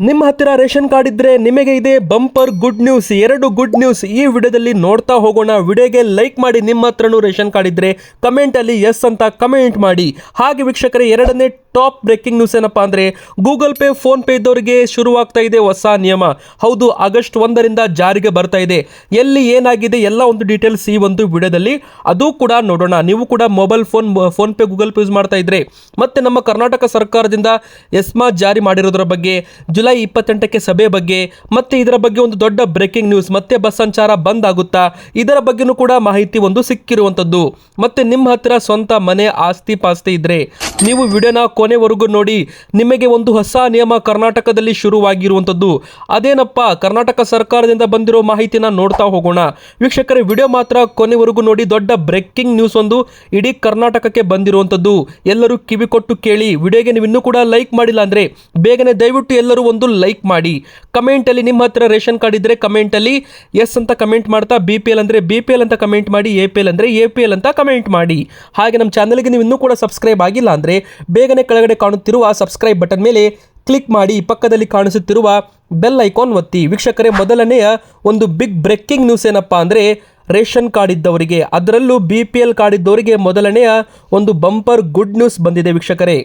ನಿಮ್ಮ ಹತ್ತಿರ ration card ಇದ್ರೆ ನಿಮಗೆ ಇದೆ ಬಂಪರ್ ಗುಡ್ ನ್ಯೂಸ್, ಎರಡು ಗುಡ್ ನ್ಯೂಸ್ ಈ ವಿಡಿಯೋದಲ್ಲಿ ನೋಡ್ತಾ ಹೋಗೋಣ. ವಿಡಿಯೋಗೆ ಲೈಕ್ ಮಾಡಿ ನಿಮ್ಮ ಹತ್ರನೂ ರೇಷನ್ ಕಾರ್ಡ್ ಇದ್ರೆ ಕಮೆಂಟ್ ಅಲ್ಲಿ ಎಸ್ ಅಂತ ಕಮೆಂಟ್ ಮಾಡಿ. ಹಾಗೆ ವೀಕ್ಷಕರೇ, ಎರಡನೇ ಟಾಪ್ ಬ್ರೇಕಿಂಗ್ ನ್ಯೂಸ್ ಏನಪ್ಪಾ ಅಂದರೆ ಗೂಗಲ್ ಪೇ, ಫೋನ್ ಪೇ ಇದ್ದವರಿಗೆ ಶುರುವಾಗ್ತಾ ಇದೆ ಹೊಸ ನಿಯಮ. ಹೌದು, ಆಗಸ್ಟ್ ಒಂದರಿಂದ ಜಾರಿಗೆ ಬರ್ತಾ ಇದೆ. ಎಲ್ಲಿ ಏನಾಗಿದೆ ಎಲ್ಲ ಒಂದು ಡೀಟೇಲ್ಸ್ ಈ ಒಂದು ವಿಡಿಯೋದಲ್ಲಿ. ಅದು ಕೂಡ ನೋಡೋಣ. ನೀವು ಕೂಡ mobile phone PhonePe, Google pay use ಮಾಡ್ತಾ ಇದ್ರೆ. ಮತ್ತೆ ನಮ್ಮ ಕರ್ನಾಟಕ ಸರ್ಕಾರದಿಂದ ಎಸ್ಮಾ ಜಾರಿ ಮಾಡಿರೋದ್ರ ಬಗ್ಗೆ, ಜುಲೈ ಇಪ್ಪತ್ತೆಂಟಕ್ಕೆ ಸಭೆ ಬಗ್ಗೆ, ಮತ್ತೆ ಇದರ ಬಗ್ಗೆ ಒಂದು ದೊಡ್ಡ ಬ್ರೇಕಿಂಗ್ ನ್ಯೂಸ್, ಮತ್ತೆ ಬಸ್ ಸಂಚಾರ ಬಂದ್ ಆಗುತ್ತಾ, ಇದರ ಬಗ್ಗೆನೂ ಕೂಡ ಮಾಹಿತಿ ಒಂದು ಸಿಕ್ಕಿರುವಂಥದ್ದು. ಮತ್ತೆ ನಿಮ್ಮ ಹತ್ತಿರ ಸ್ವಂತ ಮನೆ, ಆಸ್ತಿ, ಪಾಸ್ತಿ ಇದ್ರೆ, ನೀವು ವಿಡಿಯೋನ ಕೊನೆವರೆಗೂ ನೋಡಿ, ನಿಮಗೆ ಒಂದು ಹೊಸ ನಿಯಮ ಕರ್ನಾಟಕದಲ್ಲಿ ಶುರುವಾಗಿರುವಂಥದ್ದು. ಅದೇನಪ್ಪ, ಕರ್ನಾಟಕ ಸರ್ಕಾರದಿಂದ ಬಂದಿರೋ ಮಾಹಿತಿನ ನೋಡ್ತಾ ಹೋಗೋಣ. ವೀಕ್ಷಕರೇ, ವಿಡಿಯೋ ಮಾತ್ರ ಕೊನೆವರೆಗೂ ನೋಡಿ, ದೊಡ್ಡ ಬ್ರೇಕಿಂಗ್ ನ್ಯೂಸ್ ಒಂದು ಇಡೀ ಕರ್ನಾಟಕಕ್ಕೆ ಬಂದಿರುವಂಥದ್ದು. ಎಲ್ಲರೂ ಕಿವಿ ಕೊಟ್ಟು ಕೇಳಿ, ವಿಡಿಯೋಗೆ ನೀವು ಇನ್ನೂ ಕೂಡ ಲೈಕ್ ಮಾಡಿಲ್ಲ ಅಂದ್ರೆ ಬೇಗನೆ ದಯವಿಟ್ಟು ಎಲ್ಲರೂ ಒಂದು ಲೈಕ್ ಮಾಡಿ. ಕಮೆಂಟಲ್ಲಿ ನಿಮ್ಮ ಹತ್ರ ರೇಷನ್ ಕಾರ್ಡ್ ಇದ್ರೆ ಕಮೆಂಟಲ್ಲಿ ಎಸ್ ಅಂತ ಕಮೆಂಟ್ ಮಾಡ್ತಾ, ಬಿ ಪಿ ಎಲ್ ಅಂದ್ರೆ ಬಿ ಪಿ ಎಲ್ ಅಂತ ಕಮೆಂಟ್ ಮಾಡಿ, ಎ ಪಿ ಎಲ್ ಅಂದ್ರೆ ಎ ಪಿ ಎಲ್ ಅಂತ ಕಮೆಂಟ್ ಮಾಡಿ. ಹಾಗೆ ನಮ್ಮ ಚಾನಲ್ಗೆ ನೀವು ಇನ್ನೂ ಕೂಡ ಸಬ್ಸ್ಕ್ರೈಬ್ ಆಗಿಲ್ಲ ಅಂದರೆ ಬೇಗನೆ ಕೆಳಗಡೆ ಕಾಣುತ್ತಿರುವ ಸಬ್ಸ್ಕ್ರೈಬ್ ಬಟನ್ ಮೇಲೆ ಕ್ಲಿಕ್ ಮಾಡಿ ಪಕ್ಕದಲ್ಲಿ ಕಾಣಿಸುತ್ತಿರುವ ಬೆಲ್ ಐಕಾನ್ ಒತ್ತಿ. ವೀಕ್ಷಕರೇ, ಮೊದಲನೆಯ ಒಂದು ಬಿಗ್ ಬ್ರೇಕಿಂಗ್ ನ್ಯೂಸ್ ಏನಪ್ಪಾ ಅಂದರೆ ರೇಷನ್ ಕಾರ್ಡ್ ಇದ್ದವರಿಗೆ, ಅದರಲ್ಲೂ ಬಿ ಪಿ ಎಲ್ ಕಾರ್ಡ್ ಇದ್ದವರಿಗೆ ಮೊದಲನೆಯ ಒಂದು ಬಂಪರ್ ಗುಡ್ ನ್ಯೂಸ್ ಬಂದಿದೆ ವೀಕ್ಷಕರೇ.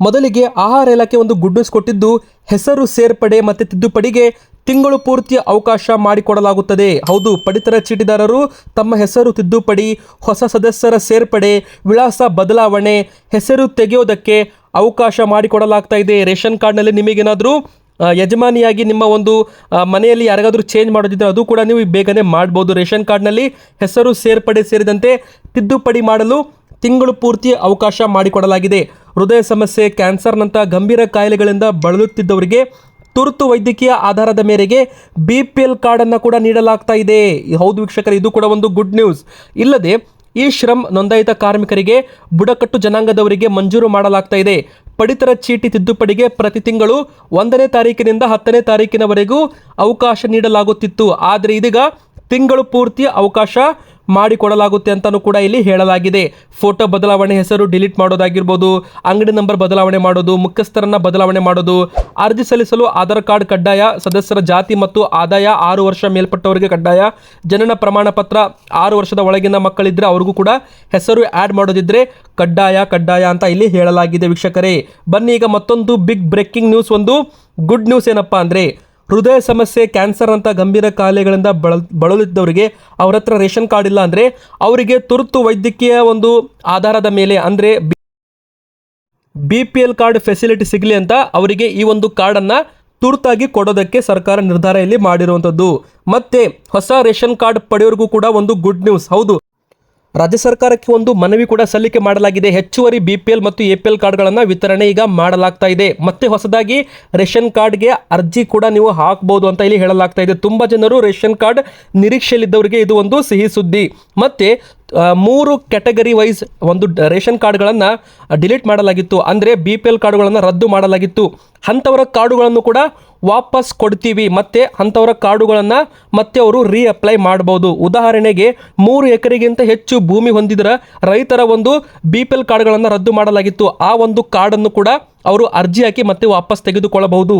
ಮೊದಲಿಗೆ ಆಹಾರ ಇಲಾಖೆ ಒಂದು ಗುಡ್ ನ್ಯೂಸ್ ಕೊಟ್ಟಿದ್ದು, ಹೆಸರು ಸೇರ್ಪಡೆ ಮತ್ತು ತಿದ್ದುಪಡಿಗೆ ತಿಂಗಳು ಪೂರ್ತಿ ಅವಕಾಶ ಮಾಡಿಕೊಡಲಾಗುತ್ತದೆ. ಹೌದು, ಪಡಿತರ ಚೀಟಿದಾರರು ತಮ್ಮ ಹೆಸರು ತಿದ್ದುಪಡಿ, ಹೊಸ ಸದಸ್ಯರ ಸೇರ್ಪಡೆ, ವಿಳಾಸ ಬದಲಾವಣೆ, ಹೆಸರು ತೆಗೆಯೋದಕ್ಕೆ ಅವಕಾಶ ಮಾಡಿಕೊಡಲಾಗ್ತಾ ಇದೆ. ರೇಷನ್ ಕಾರ್ಡ್ನಲ್ಲಿ ನಿಮಗೇನಾದರೂ ಯಜಮಾನಿಯಾಗಿ ನಿಮ್ಮ ಒಂದು ಮನೆಯಲ್ಲಿ ಯಾರಿಗಾದರೂ ಚೇಂಜ್ ಮಾಡೋದಿದ್ದರೆ ಅದು ಕೂಡ ನೀವು ಬೇಗನೆ ಮಾಡ್ಬೋದು. ರೇಷನ್ ಕಾರ್ಡ್ನಲ್ಲಿ ಹೆಸರು ಸೇರ್ಪಡೆ ಸೇರಿದಂತೆ ತಿದ್ದುಪಡಿ ಮಾಡಲು ತಿಂಗಳು ಪೂರ್ತಿ ಅವಕಾಶ ಮಾಡಿಕೊಡಲಾಗಿದೆ. ಹೃದಯ ಸಮಸ್ಯೆ ಕ್ಯಾನ್ಸರ್ನಂಥ ಗಂಭೀರ ಕಾಯಿಲೆಗಳಿಂದ ಬಳಲುತ್ತಿದ್ದವರಿಗೆ ತುರ್ತು ವೈದ್ಯಕೀಯ ಆಧಾರದ ಮೇರೆಗೆ ಬಿ ಪಿ ಎಲ್ ಕಾರ್ಡನ್ನು ಕೂಡ ನೀಡಲಾಗ್ತಾ ಇದೆ. ಹೌದು ವೀಕ್ಷಕರ, ಇದು ಕೂಡ ಒಂದು ಗುಡ್ ನ್ಯೂಸ್ ಇಲ್ಲದೆ ಈ ಶ್ರಮ್ ನೋಂದಾಯಿತ ಕಾರ್ಮಿಕರಿಗೆ ಬುಡಕಟ್ಟು ಜನಾಂಗದವರಿಗೆ ಮಂಜೂರು ಮಾಡಲಾಗ್ತಾ ಇದೆ. ಪಡಿತರ ಚೀಟಿ ತಿದ್ದುಪಡಿಗೆ ಪ್ರತಿ ತಿಂಗಳು ಒಂದನೇ ತಾರೀಕಿನಿಂದ ಹತ್ತನೇ ತಾರೀಕಿನವರೆಗೂ ಅವಕಾಶ ನೀಡಲಾಗುತ್ತಿತ್ತು. ಆದರೆ ಇದೀಗ ತಿಂಗಳು ಪೂರ್ತಿ ಅವಕಾಶ ಮಾಡಿಕೊಡಲಾಗುತ್ತೆ ಅಂತಲೂ ಕೂಡ ಇಲ್ಲಿ ಹೇಳಲಾಗಿದೆ. ಫೋಟೋ ಬದಲಾವಣೆ ಹೆಸರು ಡಿಲೀಟ್ ಮಾಡೋದಾಗಿರ್ಬೋದು, ಅಂಗಡಿ ನಂಬರ್ ಬದಲಾವಣೆ ಮಾಡೋದು, ಮುಖ್ಯಸ್ಥರನ್ನ ಬದಲಾವಣೆ ಮಾಡೋದು, ಅರ್ಜಿ ಸಲ್ಲಿಸಲು ಆಧಾರ್ ಕಾರ್ಡ್ ಕಡ್ಡಾಯ, ಸದಸ್ಯರ ಜಾತಿ ಮತ್ತು ಆದಾಯ ಆರು ವರ್ಷ ಮೇಲ್ಪಟ್ಟವರಿಗೆ ಕಡ್ಡಾಯ, ಜನನ ಪ್ರಮಾಣ ಪತ್ರ ಆರು ವರ್ಷದ ಒಳಗಿನ ಮಕ್ಕಳಿದ್ರೆ ಅವ್ರಿಗೂ ಕೂಡ ಹೆಸರು ಆ್ಯಡ್ ಮಾಡೋದಿದ್ರೆ ಕಡ್ಡಾಯ ಕಡ್ಡಾಯ ಅಂತ ಇಲ್ಲಿ ಹೇಳಲಾಗಿದೆ ವೀಕ್ಷಕರೇ. ಬನ್ನಿ ಈಗ ಮತ್ತೊಂದು ಬಿಗ್ ಬ್ರೇಕಿಂಗ್ ನ್ಯೂಸ್ ಒಂದು ಗುಡ್ ನ್ಯೂಸ್ ಏನಪ್ಪಾ ಅಂದರೆ ಹೃದಯ ಸಮಸ್ಯೆ, ಕ್ಯಾನ್ಸರ್ ಅಂತ ಗಂಭೀರ ಕಾಯಿಲೆಗಳಿಂದ ಬಳ ಬಳಲಿದ್ದವರಿಗೆ ಅವ್ರ ಹತ್ರ ರೇಷನ್ ಕಾರ್ಡ್ ಇಲ್ಲ ಅಂದರೆ ಅವರಿಗೆ ತುರ್ತು ವೈದ್ಯಕೀಯ ಒಂದು ಆಧಾರದ ಮೇಲೆ ಅಂದರೆ B P L card facility ಸಿಗಲಿ ಅಂತ ಅವರಿಗೆ ಈ ಒಂದು ಕಾರ್ಡನ್ನು ತುರ್ತಾಗಿ ಕೊಡೋದಕ್ಕೆ ಸರ್ಕಾರ ನಿರ್ಧಾರ ಇಲ್ಲಿ ಮಾಡಿರುವಂಥದ್ದು. ಮತ್ತೆ ಹೊಸ ರೇಷನ್ ಕಾರ್ಡ್ ಪಡೆಯೋರಿಗೂ ಕೂಡ ಒಂದು ಗುಡ್ ನ್ಯೂಸ್. ಹೌದು ರಾಜ್ಯ ಸರ್ಕಾರಕ್ಕೆ ಒಂದು ಮನವಿ ಕೂಡ ಸಲ್ಲಿಕೆ ಮಾಡಲಾಗಿದೆ. ಹೆಚ್ಚುವರಿ ಬಿ ಪಿ ಎಲ್ ಮತ್ತು ಎ ಪಿ ಎಲ್ ಕಾರ್ಡ್ಗಳನ್ನು ವಿತರಣೆ ಈಗ ಮಾಡಲಾಗ್ತಾ ಇದೆ. ಮತ್ತೆ ಹೊಸದಾಗಿ ರೇಷನ್ ಕಾರ್ಡ್ಗೆ ಅರ್ಜಿ ಕೂಡ ನೀವು ಹಾಕ್ಬೋದು ಅಂತ ಇಲ್ಲಿ ಹೇಳಲಾಗ್ತಾ ಇದೆ. ತುಂಬ ಜನರು ರೇಷನ್ ಕಾರ್ಡ್ ನಿರೀಕ್ಷೆಯಲ್ಲಿದ್ದವರಿಗೆ ಇದು ಒಂದು ಸಿಹಿ ಸುದ್ದಿ. ಮತ್ತೆ ಮೂರು ಕ್ಯಾಟಗರಿ ವೈಸ್ ಒಂದು ರೇಷನ್ ಕಾರ್ಡ್ಗಳನ್ನು ಡಿಲೀಟ್ ಮಾಡಲಾಗಿತ್ತು. ಅಂದರೆ ಬಿ ಪಿ ಎಲ್ ಕಾರ್ಡುಗಳನ್ನು ರದ್ದು ಮಾಡಲಾಗಿತ್ತು. ಅಂಥವರ ಕಾರ್ಡುಗಳನ್ನು ಕೂಡ ವಾಪಸ್ ಕೊಡ್ತೀವಿ. ಮತ್ತು ಅಂಥವರ ಕಾರ್ಡುಗಳನ್ನು ಮತ್ತೆ ಅವರು ರೀ ಅಪ್ಲೈ ಮಾಡ್ಬೋದು. ಉದಾಹರಣೆಗೆ, ಮೂರು ಎಕರೆಗಿಂತ ಹೆಚ್ಚು ಭೂಮಿ ಹೊಂದಿದರ ರೈತರ ಒಂದು ಬಿ ಪಿ ಎಲ್ ಕಾರ್ಡ್ಗಳನ್ನು ರದ್ದು ಮಾಡಲಾಗಿತ್ತು. ಆ ಒಂದು ಕಾರ್ಡನ್ನು ಕೂಡ ಅವರು ಅರ್ಜಿ ಹಾಕಿ ಮತ್ತೆ ವಾಪಸ್ ತೆಗೆದುಕೊಳ್ಳಬಹುದು.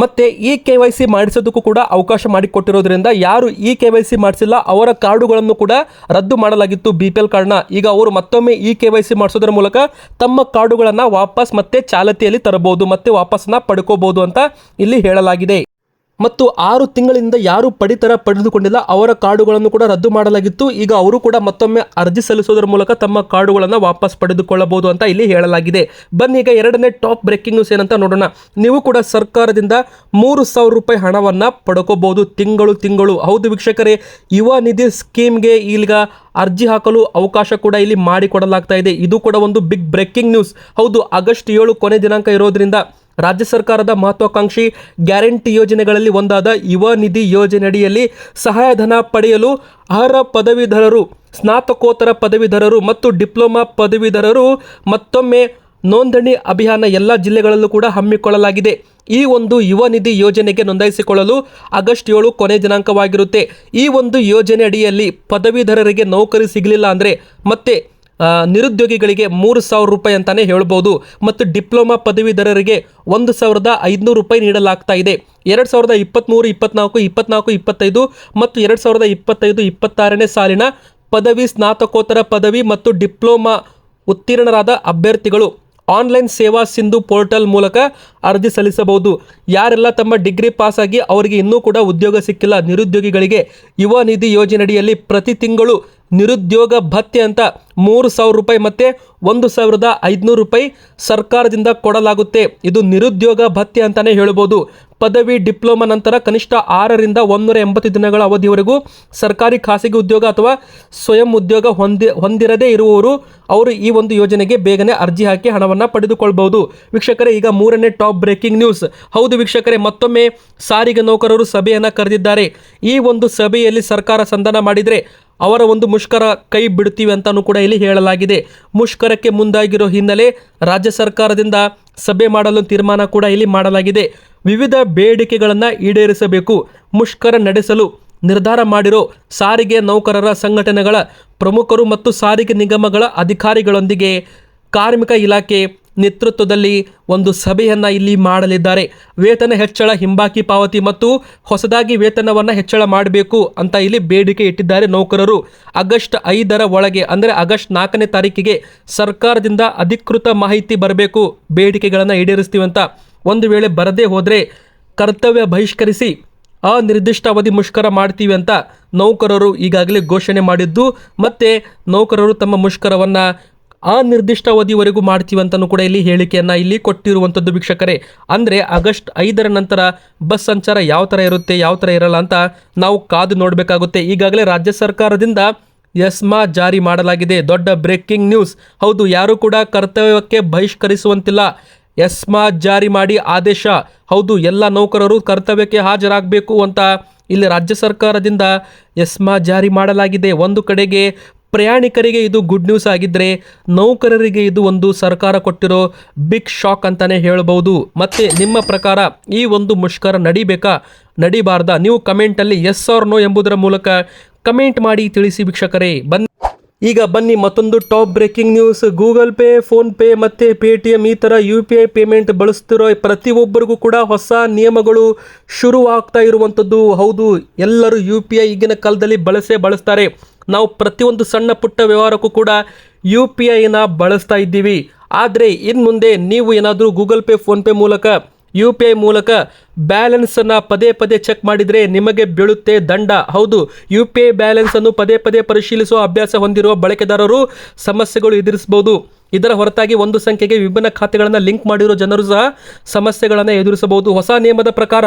ಮತ್ತೆ ಇ ಕೆ ವೈ ಸಿ ಮಾಡಿಸೋದಕ್ಕೂ ಕೂಡ ಅವಕಾಶ ಮಾಡಿಕೊಟ್ಟಿರೋದ್ರಿಂದ ಯಾರು ಇ ಕೆ ವೈ ಸಿ ಮಾಡಿಸಿಲ್ಲ, ಅವರ ಕಾರ್ಡುಗಳನ್ನು ಕೂಡ ರದ್ದು ಮಾಡಲಾಗಿತ್ತು ಬಿ ಪಿ ಎಲ್ ಕಾರ್ಡ್ನ. ಈಗ ಅವರು ಮತ್ತೊಮ್ಮೆ ಇ ಕೆ ವೈ ಸಿ ಮಾಡಿಸೋದ್ರ ಮೂಲಕ ತಮ್ಮ ಕಾರ್ಡುಗಳನ್ನು ವಾಪಸ್ ಮತ್ತೆ ಚಾಲತಿಯಲ್ಲಿ ತರಬಹುದು, ಮತ್ತೆ ವಾಪಸ್ನ ಪಡ್ಕೋಬಹುದು ಅಂತ ಇಲ್ಲಿ ಹೇಳಲಾಗಿದೆ. ಮತ್ತು ಆರು ತಿಂಗಳಿಂದ ಯಾರು ಪಡಿತರ ಪಡೆದುಕೊಂಡಿಲ್ಲ. ಅವರ ಕಾರ್ಡುಗಳನ್ನು ಕೂಡ ರದ್ದು ಮಾಡಲಾಗಿತ್ತು. ಈಗ ಅವರು ಕೂಡ ಮತ್ತೊಮ್ಮೆ ಅರ್ಜಿ ಸಲ್ಲಿಸುವುದರ ಮೂಲಕ ತಮ್ಮ ಕಾರ್ಡುಗಳನ್ನು ವಾಪಸ್ ಪಡೆದುಕೊಳ್ಳಬಹುದು ಅಂತ ಇಲ್ಲಿ ಹೇಳಲಾಗಿದೆ. ಬನ್ನಿ ಈಗ ಎರಡನೇ ಟಾಪ್ ಬ್ರೇಕಿಂಗ್ ನ್ಯೂಸ್ ಏನಂತ ನೋಡೋಣ. ನೀವು ಕೂಡ ಸರ್ಕಾರದಿಂದ ಮೂರು ಸಾವಿರ ರೂಪಾಯಿ ಹಣವನ್ನು ಪಡ್ಕೋಬಹುದು ತಿಂಗಳು ತಿಂಗಳು. ಹೌದು ವೀಕ್ಷಕರೇ, ಯುವ ನಿಧಿ ಸ್ಕೀಮ್ಗೆ ಈಗ ಅರ್ಜಿ ಹಾಕಲು ಅವಕಾಶ ಕೂಡ ಇಲ್ಲಿ ಮಾಡಿಕೊಡಲಾಗ್ತಾ ಇದೆ. ಇದು ಕೂಡ ಒಂದು ಬಿಗ್ ಬ್ರೇಕಿಂಗ್ ನ್ಯೂಸ್. ಹೌದು, ಆಗಸ್ಟ್ ಏಳು ಕೊನೆ ದಿನಾಂಕ ಇರೋದ್ರಿಂದ ರಾಜ್ಯ ಸರ್ಕಾರದ ಮಹತ್ವಾಕಾಂಕ್ಷಿ ಗ್ಯಾರಂಟಿ ಯೋಜನೆಗಳಲ್ಲಿ ಒಂದಾದ ಯುವ ನಿಧಿ ಯೋಜನೆಯಡಿಯಲ್ಲಿ ಸಹಾಯಧನ ಪಡೆಯಲು ಅರ್ಹ ಪದವೀಧರರು, ಸ್ನಾತಕೋತ್ತರ ಪದವೀಧರರು ಮತ್ತು ಡಿಪ್ಲೊಮಾ ಪದವೀಧರರು ಮತ್ತೊಮ್ಮೆ ನೋಂದಣಿ ಅಭಿಯಾನ ಎಲ್ಲ ಜಿಲ್ಲೆಗಳಲ್ಲೂ ಕೂಡ ಹಮ್ಮಿಕೊಳ್ಳಲಾಗಿದೆ. ಈ ಒಂದು ಯುವ ನಿಧಿ ಯೋಜನೆಗೆ ನೋಂದಾಯಿಸಿಕೊಳ್ಳಲು ಆಗಸ್ಟ್ ಏಳು ಕೊನೆ ದಿನಾಂಕವಾಗಿರುತ್ತೆ. ಈ ಒಂದು ಯೋಜನೆ ಅಡಿಯಲ್ಲಿ ಪದವೀಧರರಿಗೆ ನೌಕರಿ ಸಿಗಲಿಲ್ಲ ಅಂದರೆ ಮತ್ತೆ ನಿರುದ್ಯೋಗಿಗಳಿಗೆ ಮೂರು ಸಾವಿರ ರೂಪಾಯಿ ಅಂತಾನೆ ಹೇಳ್ಬೋದು ಮತ್ತು ಡಿಪ್ಲೊಮಾ ಪದವೀಧರರಿಗೆ ಒಂದು ಸಾವಿರದ ಐದುನೂರು ರೂಪಾಯಿ ನೀಡಲಾಗ್ತಾ ಇದೆ. ಎರಡು ಸಾವಿರದ ಇಪ್ಪತ್ತ್ಮೂರು ಇಪ್ಪತ್ನಾಲ್ಕು ಇಪ್ಪತ್ನಾಲ್ಕು, ಇಪ್ಪತ್ತೈದು ಮತ್ತು ಎರಡು ಸಾವಿರದ ಇಪ್ಪತ್ತೈದು, ಇಪ್ಪತ್ತಾರನೇ ಸಾಲಿನ ಪದವಿ, ಸ್ನಾತಕೋತ್ತರ ಪದವಿ ಮತ್ತು ಡಿಪ್ಲೊಮಾ ಉತ್ತೀರ್ಣರಾದ ಅಭ್ಯರ್ಥಿಗಳು ಆನ್ಲೈನ್ ಸೇವಾ ಸಿಂಧು ಪೋರ್ಟಲ್ ಮೂಲಕ ಅರ್ಜಿ ಸಲ್ಲಿಸಬಹುದು. ಯಾರೆಲ್ಲ ತಮ್ಮ ಡಿಗ್ರಿ ಪಾಸ್ ಆಗಿ ಅವರಿಗೆ ಇನ್ನೂ ಕೂಡ ಉದ್ಯೋಗ ಸಿಕ್ಕಿಲ್ಲ, ನಿರುದ್ಯೋಗಿಗಳಿಗೆ ಯುವ ನಿಧಿ ಯೋಜನೆಯಡಿಯಲ್ಲಿ ಪ್ರತಿ ತಿಂಗಳು ನಿರುದ್ಯೋಗ ಭತ್ಯೆ ಅಂತ ಮೂರು ಸಾವಿರ ರೂಪಾಯಿ ಮತ್ತು ಒಂದು ಸಾವಿರದ ಐದುನೂರು ರೂಪಾಯಿ ಸರ್ಕಾರದಿಂದ ಕೊಡಲಾಗುತ್ತೆ. ಇದು ನಿರುದ್ಯೋಗ ಭತ್ಯೆ ಅಂತಲೇ ಹೇಳ್ಬೋದು. ಪದವಿ, ಡಿಪ್ಲೊಮಾ ನಂತರ ಕನಿಷ್ಠ ಆರರಿಂದ ಒಂದೂರ ಎಂಬತ್ತು ದಿನಗಳ ಅವಧಿವರೆಗೂ ಸರ್ಕಾರಿ ಖಾಸಗಿ ಉದ್ಯೋಗ ಅಥವಾ ಸ್ವಯಂ ಉದ್ಯೋಗ ಹೊಂದಿ, ಹೊಂದಿರದೇ ಇರುವವರು ಅವರು ಈ ಒಂದು ಯೋಜನೆಗೆ ಬೇಗನೆ ಅರ್ಜಿ ಹಾಕಿ ಹಣವನ್ನು ಪಡೆದುಕೊಳ್ಬಹುದು. ವೀಕ್ಷಕರೇ, ಈಗ ಮೂರನೇ ಟಾಪ್ ಬ್ರೇಕಿಂಗ್ ನ್ಯೂಸ್. ಹೌದು ವೀಕ್ಷಕರೇ, ಮತ್ತೊಮ್ಮೆ ಸಾರಿಗೆ ನೌಕರರು ಸಭೆಯನ್ನು ಕರೆದಿದ್ದಾರೆ. ಈ ಒಂದು ಸಭೆಯಲ್ಲಿ ಸರ್ಕಾರ ಸಂಧಾನ ಮಾಡಿದರೆ ಅವರ ಒಂದು ಮುಷ್ಕರ ಕೈ ಬಿಡ್ತೀವಿ ಅಂತಾನೂ ಕೂಡ ಇಲ್ಲಿ ಹೇಳಲಾಗಿದೆ. ಮುಷ್ಕರಕ್ಕೆ ಮುಂದಾಗಿರೋ ಹಿನ್ನೆಲೆ ರಾಜ್ಯ ಸರ್ಕಾರದಿಂದ ಸಭೆ ಮಾಡಲು ತೀರ್ಮಾನ ಕೂಡ ಇಲ್ಲಿ ಮಾಡಲಾಗಿದೆ. ವಿವಿಧ ಬೇಡಿಕೆಗಳನ್ನು ಈಡೇರಿಸಬೇಕು, ಮುಷ್ಕರ ನಡೆಸಲು ನಿರ್ಧಾರ ಮಾಡಿರೋ ಸಾರಿಗೆ ನೌಕರರ ಸಂಘಟನೆಗಳ ಪ್ರಮುಖರು ಮತ್ತು ಸಾರಿಗೆ ನಿಗಮಗಳ ಅಧಿಕಾರಿಗಳೊಂದಿಗೆ ಕಾರ್ಮಿಕ ಇಲಾಖೆ ನೇತೃತ್ವದಲ್ಲಿ ಒಂದು ಸಭೆಯನ್ನು ಇಲ್ಲಿ ಮಾಡಲಿದ್ದಾರೆ. ವೇತನ ಹೆಚ್ಚಳ, ಹಿಂಬಾಕಿ ಪಾವತಿ ಮತ್ತು ಹೊಸದಾಗಿ ವೇತನವನ್ನು ಹೆಚ್ಚಳ ಮಾಡಬೇಕು ಅಂತ ಇಲ್ಲಿ ಬೇಡಿಕೆ ಇಟ್ಟಿದ್ದಾರೆ ನೌಕರರು. ಆಗಸ್ಟ್ ಐದರ ಒಳಗೆ, ಅಂದರೆ ಆಗಸ್ಟ್ ನಾಲ್ಕನೇ ತಾರೀಕಿಗೆ ಸರ್ಕಾರದಿಂದ ಅಧಿಕೃತ ಮಾಹಿತಿ ಬರಬೇಕು, ಬೇಡಿಕೆಗಳನ್ನು ಈಡೇರಿಸ್ತೀವಿ ಅಂತ. ಒಂದು ವೇಳೆ ಬರದೇ ಹೋದರೆ ಕರ್ತವ್ಯ ಬಹಿಷ್ಕರಿಸಿ ಅನಿರ್ದಿಷ್ಟ ಅವಧಿ ಮುಷ್ಕರ ಮಾಡ್ತೀವಿ ಅಂತ ನೌಕರರು ಈಗಾಗಲೇ ಘೋಷಣೆ ಮಾಡಿದ್ದು. ಮತ್ತೆ ನೌಕರರು ತಮ್ಮ ಮುಷ್ಕರವನ್ನು ಅನಿರ್ದಿಷ್ಟ ಅವಧಿವರೆಗೂ ಮಾಡ್ತೀವಿ ಅಂತಲೂ ಕೂಡ ಇಲ್ಲಿ ಹೇಳಿಕೆಯನ್ನು ಇಲ್ಲಿ ಕೊಟ್ಟಿರುವಂಥದ್ದು ವೀಕ್ಷಕರೇ. ಅಂದರೆ ಆಗಸ್ಟ್ ಐದರ ನಂತರ ಬಸ್ ಸಂಚಾರ ಯಾವ ಥರ ಇರುತ್ತೆ, ಯಾವ ಥರ ಇರಲ್ಲ ಅಂತ ನಾವು ಕಾದು ನೋಡಬೇಕಾಗುತ್ತೆ. ಈಗಾಗಲೇ ರಾಜ್ಯ ಸರ್ಕಾರದಿಂದ ಎಸ್ಮಾ ಜಾರಿ ಮಾಡಲಾಗಿದೆ. ದೊಡ್ಡ ಬ್ರೇಕಿಂಗ್ ನ್ಯೂಸ್. ಹೌದು, ಯಾರು ಕೂಡ ಕರ್ತವ್ಯಕ್ಕೆ ಬಹಿಷ್ಕರಿಸುವಂತಿಲ್ಲ. ಎಸ್ಮಾ ಜಾರಿ ಮಾಡಿ ಆದೇಶ. ಹೌದು, ಎಲ್ಲ ನೌಕರರು ಕರ್ತವ್ಯಕ್ಕೆ ಹಾಜರಾಗಬೇಕು ಅಂತ ಇಲ್ಲಿ ರಾಜ್ಯ ಸರ್ಕಾರದಿಂದ ಎಸ್ಮಾ ಜಾರಿ ಮಾಡಲಾಗಿದೆ. ಒಂದು ಕಡೆಗೆ ಪ್ರಯಾಣಿಕರಿಗೆ ಇದು ಗುಡ್ ನ್ಯೂಸ್ ಆಗಿದ್ದರೆ ನೌಕರರಿಗೆ ಇದು ಒಂದು ಸರ್ಕಾರ ಕೊಟ್ಟಿರೋ ಬಿಗ್ ಶಾಕ್ ಅಂತಾನೆ ಹೇಳ್ಬೋದು. ಮತ್ತೆ ನಿಮ್ಮ ಪ್ರಕಾರ ಈ ಒಂದು ಮುಷ್ಕರ ನಡಿಬೇಕಾ? ನಡಿಬಾರ್ದ? ನೀವು ಕಮೆಂಟಲ್ಲಿ ಎಸ್ ಆರ್ ನೋ ಎಂಬುದರ ಮೂಲಕ ಕಮೆಂಟ್ ಮಾಡಿ ತಿಳಿಸಿ ವೀಕ್ಷಕರೇ. ಬನ್ನಿ. ಈಗ ಬನ್ನಿ ಮತ್ತೊಂದು top breaking news Google pay PhonePe ಮತ್ತು ಪೇಟಿಎಂ ಈ ಥರ ಯು ಪಿ ಐ ಪೇಮೆಂಟ್ ಬಳಸ್ತಿರೋ ಪ್ರತಿಯೊಬ್ಬರಿಗೂ ಕೂಡ ಹೊಸ ನಿಯಮಗಳು ಶುರುವಾಗ್ತಾ ಇರುವಂಥದ್ದು. ಹೌದು, ಎಲ್ಲರೂ ಯು ಪಿ ಐ ಈಗಿನ ಕಾಲದಲ್ಲಿ ಬಳಸೇ ಬಳಸ್ತಾರೆ. ನಾವು ಪ್ರತಿಯೊಂದು ಸಣ್ಣ ಪುಟ್ಟ ವ್ಯವಹಾರಕ್ಕೂ ಕೂಡ ಯು ಪಿ ಐನ ಬಳಸ್ತಾ ಇದ್ದೀವಿ. ಆದರೆ ಇನ್ನು ಮುಂದೆ ನೀವು ಏನಾದರೂ ಗೂಗಲ್ ಪೇ ಫೋನ್ಪೇ ಮೂಲಕ, ಯು ಪಿ ಐ ಮೂಲಕ ಬ್ಯಾಲೆನ್ಸನ್ನು ಪದೇ ಪದೇ ಚೆಕ್ ಮಾಡಿದರೆ ನಿಮಗೆ ಬೀಳುತ್ತೆ ದಂಡ. ಹೌದು, ಯು ಪಿ ಐ ಬ್ಯಾಲೆನ್ಸನ್ನು ಪದೇ ಪದೇ ಪರಿಶೀಲಿಸುವ ಅಭ್ಯಾಸ ಹೊಂದಿರುವ ಬಳಕೆದಾರರು ಸಮಸ್ಯೆಗಳು ಎದುರಿಸಬಹುದು ಇದರ ಹೊರತಾಗಿ ಒಂದು ಸಂಖ್ಯೆಗೆ ವಿಭಿನ್ನ ಖಾತೆಗಳನ್ನು ಲಿಂಕ್ ಮಾಡಿರೋ ಜನರು ಸಹ ಸಮಸ್ಯೆಗಳನ್ನು ಎದುರಿಸಬಹುದು. ಹೊಸ ನಿಯಮದ ಪ್ರಕಾರ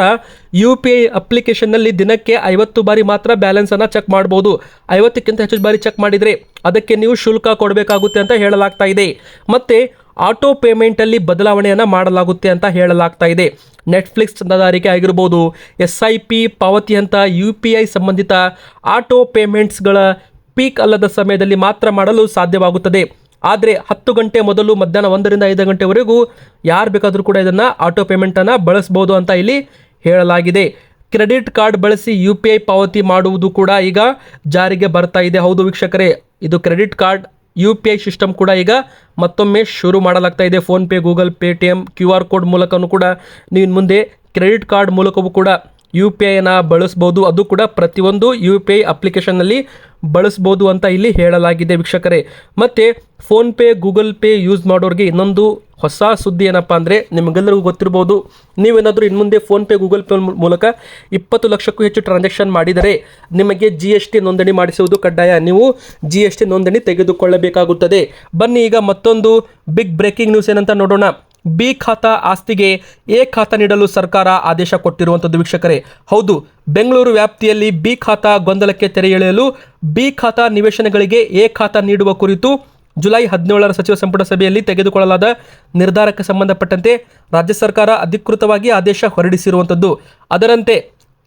ಯು ಪಿ ಐ ಅಪ್ಲಿಕೇಶನ್ನಲ್ಲಿ ದಿನಕ್ಕೆ ಐವತ್ತು ಬಾರಿ ಮಾತ್ರ ಬ್ಯಾಲೆನ್ಸನ್ನು ಚೆಕ್ ಮಾಡಬಹುದು ಐವತ್ತಕ್ಕಿಂತ ಹೆಚ್ಚು ಬಾರಿ ಚೆಕ್ ಮಾಡಿದರೆ ಅದಕ್ಕೆ ನೀವು ಶುಲ್ಕ ಕೊಡಬೇಕಾಗುತ್ತೆ ಅಂತ ಹೇಳಲಾಗ್ತಾ ಇದೆ. ಮತ್ತು ಆಟೋ ಪೇಮೆಂಟಲ್ಲಿ ಬದಲಾವಣೆಯನ್ನು ಮಾಡಲಾಗುತ್ತೆ ಅಂತ ಹೇಳಲಾಗ್ತಾ ಇದೆ. ನೆಟ್ಫ್ಲಿಕ್ಸ್ ಚಂದಾದಾರಿಕೆ ಆಗಿರ್ಬೋದು, ಎಸ್ ಐ ಪಿ, ಪಾವತಿ ಅಂತ ಯು ಪಿ ಐ ಸಂಬಂಧಿತ ಆಟೋ ಪೇಮೆಂಟ್ಸ್ಗಳ ಪೀಕ್ ಅಲ್ಲದ ಸಮಯದಲ್ಲಿ ಮಾತ್ರ ಮಾಡಲು ಸಾಧ್ಯವಾಗುತ್ತದೆ. ಆದರೆ ಹತ್ತು ಗಂಟೆ ಮೊದಲು ಮಧ್ಯಾಹ್ನ ಒಂದರಿಂದ ಐದು ಗಂಟೆವರೆಗೂ ಯಾರು ಬೇಕಾದರೂ ಕೂಡ ಇದನ್ನು ಆಟೋ ಪೇಮೆಂಟನ್ನು ಬಳಸ್ಬೋದು ಅಂತ ಇಲ್ಲಿ ಹೇಳಲಾಗಿದೆ. ಕ್ರೆಡಿಟ್ ಕಾರ್ಡ್ ಬಳಸಿ ಯು ಪಿ ಐ ಪಾವತಿ ಮಾಡುವುದು ಕೂಡ ಈಗ ಜಾರಿಗೆ ಬರ್ತಾ ಇದೆ. ಹೌದು ವೀಕ್ಷಕರೇ, ಇದು credit card U P I system ಕೂಡ ಈಗ ಮತ್ತೊಮ್ಮೆ ಶುರು ಮಾಡಲಾಗ್ತಾ ಇದೆ. PhonePe Google pay T M Q R code ಮೂಲಕವೂ ಕೂಡ ನೀವು ಮುಂದೆ ಕ್ರೆಡಿಟ್ ಕಾರ್ಡ್ ಮೂಲಕವೂ ಕೂಡ ಯು ಪಿ ಐನ ಬಳಸ್ಬೋದು. ಅದು ಕೂಡ ಪ್ರತಿಯೊಂದು ಯು ಪಿ ಐ ಅಪ್ಲಿಕೇಶನ್ನಲ್ಲಿ ಬಳಸ್ಬೋದು ಅಂತ ಇಲ್ಲಿ ಹೇಳಲಾಗಿದೆ ವೀಕ್ಷಕರೇ. ಮತ್ತು ಫೋನ್ಪೇ ಗೂಗಲ್ ಪೇ ಯೂಸ್ ಮಾಡೋರಿಗೆ ಇನ್ನೊಂದು ಹೊಸ ಸುದ್ದಿ ಏನಪ್ಪ ಅಂದರೆ ನಿಮಗೆಲ್ಲರಿಗೂ ಗೊತ್ತಿರ್ಬೋದು. ನೀವೇನಾದರೂ ಇನ್ನು ಮುಂದೆ ಫೋನ್ಪೇ ಗೂಗಲ್ ಪೇ ಮೂಲಕ ಇಪ್ಪತ್ತು ಲಕ್ಷಕ್ಕೂ ಹೆಚ್ಚು ಟ್ರಾನ್ಸಾಕ್ಷನ್ ಮಾಡಿದರೆ ನಿಮಗೆ ಜಿ ಎಸ್ ಟಿ ನೋಂದಣಿ ಮಾಡಿಸುವುದು ಕಡ್ಡಾಯ. ನೀವು ಜಿ ಎಸ್ ಟಿ ನೋಂದಣಿ ತೆಗೆದುಕೊಳ್ಳಬೇಕಾಗುತ್ತದೆ. ಬನ್ನಿ ಈಗ ಮತ್ತೊಂದು ಬಿಗ್ ಬ್ರೇಕಿಂಗ್ ನ್ಯೂಸ್ ಏನಂತ ನೋಡೋಣ. ಬಿ ಖಾತಾ ಆಸ್ತಿಗೆ ಎ ಖಾತಾ ನೀಡಲು ಸರ್ಕಾರ ಆದೇಶ ಕೊಟ್ಟಿರುವಂಥದ್ದು ವೀಕ್ಷಕರೇ. ಹೌದು, ಬೆಂಗಳೂರು ವ್ಯಾಪ್ತಿಯಲ್ಲಿ ಬಿ ಖಾತಾ ಗೊಂದಲಕ್ಕೆ ತೆರೆ ಎಳೆಯಲು ಬಿ ಖಾತಾ ನಿವೇಶನಗಳಿಗೆ ಎ ಖಾತಾ ನೀಡುವ ಕುರಿತು ಜುಲೈ ಹದಿನೇಳರ ಸಚಿವ ಸಂಪುಟ ಸಭೆಯಲ್ಲಿ ತೆಗೆದುಕೊಳ್ಳಲಾದ ನಿರ್ಧಾರಕ್ಕೆ ಸಂಬಂಧಪಟ್ಟಂತೆ ರಾಜ್ಯ ಸರ್ಕಾರ ಅಧಿಕೃತವಾಗಿ ಆದೇಶ ಹೊರಡಿಸಿರುವಂಥದ್ದು ಅದರಂತೆ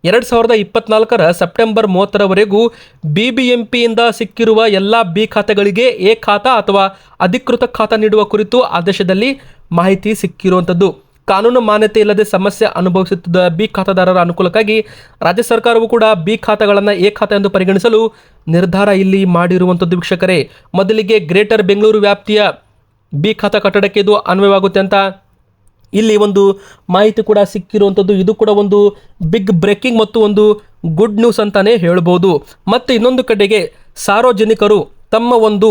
ಎರಡು ಸಾವಿರದ ಇಪ್ಪತ್ನಾಲ್ಕರ ಸೆಪ್ಟೆಂಬರ್ ಮೂವತ್ತರವರೆಗೂ ಬಿ ಬಿ ಎಂ ಪಿಯಿಂದ ಸಿಕ್ಕಿರುವ ಎಲ್ಲ ಬಿ ಖಾತೆಗಳಿಗೆ ಎ ಖಾತಾ ಅಥವಾ ಅಧಿಕೃತ ಖಾತಾ ನೀಡುವ ಕುರಿತು ಆದೇಶದಲ್ಲಿ ಮಾಹಿತಿ ಸಿಕ್ಕಿರುವಂಥದ್ದು. ಕಾನೂನು ಮಾನ್ಯತೆ ಇಲ್ಲದೆ ಸಮಸ್ಯೆ ಅನುಭವಿಸುತ್ತಿದ್ದ ಬಿ ಖಾತಾದಾರರ ಅನುಕೂಲಕ್ಕಾಗಿ ರಾಜ್ಯ ಸರ್ಕಾರವು ಕೂಡ ಬಿ ಖಾತೆಗಳನ್ನು ಎ ಖಾತೆ ಎಂದು ಪರಿಗಣಿಸಲು ನಿರ್ಧಾರ ಇಲ್ಲಿ ಮಾಡಿರುವಂಥದ್ದು ವೀಕ್ಷಕರೇ. ಮೊದಲಿಗೆ ಗ್ರೇಟರ್ ಬೆಂಗಳೂರು ವ್ಯಾಪ್ತಿಯ ಬಿ ಖಾತಾ ಕಟ್ಟಡಕ್ಕೆ ಇದು ಅನ್ವಯವಾಗುತ್ತೆ ಅಂತ ಇಲ್ಲಿ ಒಂದು ಮಾಹಿತಿ ಕೂಡ ಸಿಕ್ಕಿರುವಂಥದ್ದು ಇದು ಕೂಡ ಒಂದು ಬಿಗ್ ಬ್ರೇಕಿಂಗ್ ಮತ್ತು ಒಂದು ಗುಡ್ ನ್ಯೂಸ್ ಅಂತಲೇ ಹೇಳ್ಬೋದು. ಮತ್ತು ಇನ್ನೊಂದು ಕಡೆಗೆ ಸಾರ್ವಜನಿಕರು ತಮ್ಮ ಒಂದು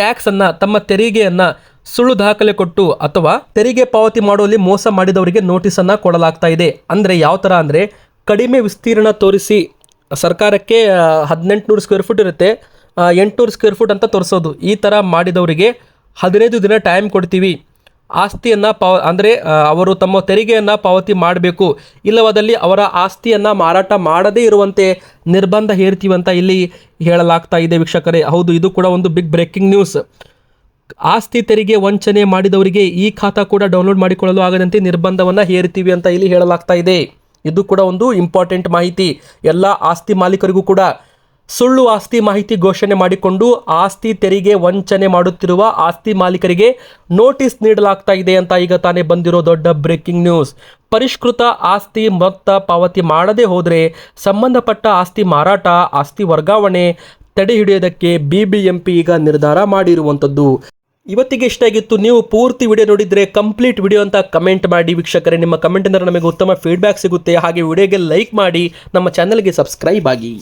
ಟ್ಯಾಕ್ಸನ್ನು ತಮ್ಮ ತೆರಿಗೆಯನ್ನು ಸುಳ್ಳು ದಾಖಲೆ ಕೊಟ್ಟು ಅಥವಾ ತೆರಿಗೆ ಪಾವತಿ ಮಾಡುವಲ್ಲಿ ಮೋಸ ಮಾಡಿದವರಿಗೆ ನೋಟಿಸನ್ನು ಕೊಡಲಾಗ್ತಾ ಇದೆ. ಅಂದರೆ ಯಾವ ಥರ ಅಂದರೆ ಕಡಿಮೆ ವಿಸ್ತೀರ್ಣ ತೋರಿಸಿ ಸರ್ಕಾರಕ್ಕೆ ಹದಿನೆಂಟುನೂರು ಸ್ಕ್ವೇರ್ ಫೀಟ್ ಇರುತ್ತೆ. ಎಂಟುನೂರು ಸ್ಕ್ವೇರ್ ಫೀಟ್ ಅಂತ ತೋರಿಸೋದು. ಈ ಥರ ಮಾಡಿದವರಿಗೆ ಹದಿನೈದು ದಿನ ಟೈಮ್ ಕೊಡ್ತೀವಿ. ಆಸ್ತಿಯನ್ನು ಪಾವ, ಅಂದರೆ ಅವರು ತಮ್ಮ ತೆರಿಗೆಯನ್ನು ಪಾವತಿ ಮಾಡಬೇಕು. ಇಲ್ಲವಾದಲ್ಲಿ ಅವರ ಆಸ್ತಿಯನ್ನು ಮಾರಾಟ ಮಾಡದೇ ಇರುವಂತೆ ನಿರ್ಬಂಧ ಹೇರ್ತೀವಿ ಅಂತ ಇಲ್ಲಿ ಹೇಳಲಾಗ್ತಾ ಇದೆ ವೀಕ್ಷಕರೇ. ಹೌದು, ಇದು ಕೂಡ ಒಂದು ಬಿಗ್ ಬ್ರೇಕಿಂಗ್ ನ್ಯೂಸ್ ಆಸ್ತಿ ತೆರಿಗೆ ವಂಚನೆ ಮಾಡಿದವರಿಗೆ ಈ ಖಾತಾ ಕೂಡ ಡೌನ್ಲೋಡ್ ಮಾಡಿಕೊಳ್ಳಲು ಆಗದಂತೆ ನಿರ್ಬಂಧವನ್ನು ಹೇರ್ತೀವಿ ಅಂತ ಇಲ್ಲಿ ಹೇಳಲಾಗ್ತಾ ಇದೆ. ಇದು ಕೂಡ ಒಂದು ಇಂಪಾರ್ಟೆಂಟ್ ಮಾಹಿತಿ. ಎಲ್ಲ ಆಸ್ತಿ ಮಾಲೀಕರಿಗೂ ಕೂಡ ಸುಳ್ಳು ಆಸ್ತಿ ಮಾಹಿತಿ ಘೋಷಣೆ ಮಾಡಿಕೊಂಡು ಆಸ್ತಿ ತೆರಿಗೆ ವಂಚನೆ ಮಾಡುತ್ತಿರುವ ಆಸ್ತಿ ಮಾಲೀಕರಿಗೆ ನೋಟಿಸ್ ನೀಡಲಾಗ್ತಾ ಇದೆ ಅಂತ ಈಗ ತಾನೇ ಬಂದಿರೋ ದೊಡ್ಡ ಬ್ರೇಕಿಂಗ್ ನ್ಯೂಸ್. ಪರಿಷ್ಕೃತ ಆಸ್ತಿ ಮೊತ್ತ ಪಾವತಿ ಮಾಡದೇ ಹೋದರೆ ಸಂಬಂಧಪಟ್ಟ ಆಸ್ತಿ ಮಾರಾಟ, ಆಸ್ತಿ ವರ್ಗಾವಣೆ ತಡೆ ಹಿಡಿಯೋದಕ್ಕೆ ಬಿ ಬಿ ಎಂ ಪಿ ಈಗ ನಿರ್ಧಾರ ಮಾಡಿರುವಂಥದ್ದು. ಇವತ್ತಿಗೆ ಇಷ್ಟ ಆಗಿತ್ತು ನೀವು ಪೂರ್ತಿ ವಿಡಿಯೋ ನೋಡಿದರೆ ಕಂಪ್ಲೀಟ್ ವಿಡಿಯೋ ಅಂತ ಕಮೆಂಟ್ ಮಾಡಿ. ವೀಕ್ಷಕರೇ, ನಿಮ್ಮ ಕಮೆಂಟಿಂದ ನಮಗೆ ಉತ್ತಮ ಫೀಡ್ಬ್ಯಾಕ್ ಸಿಗುತ್ತೆ. ಹಾಗೆ ವಿಡಿಯೋಗೆ ಲೈಕ್ ಮಾಡಿ. ನಮ್ಮ ಚಾನಲ್ಗೆ ಸಬ್ಸ್ಕ್ರೈಬ್ ಆಗಿ.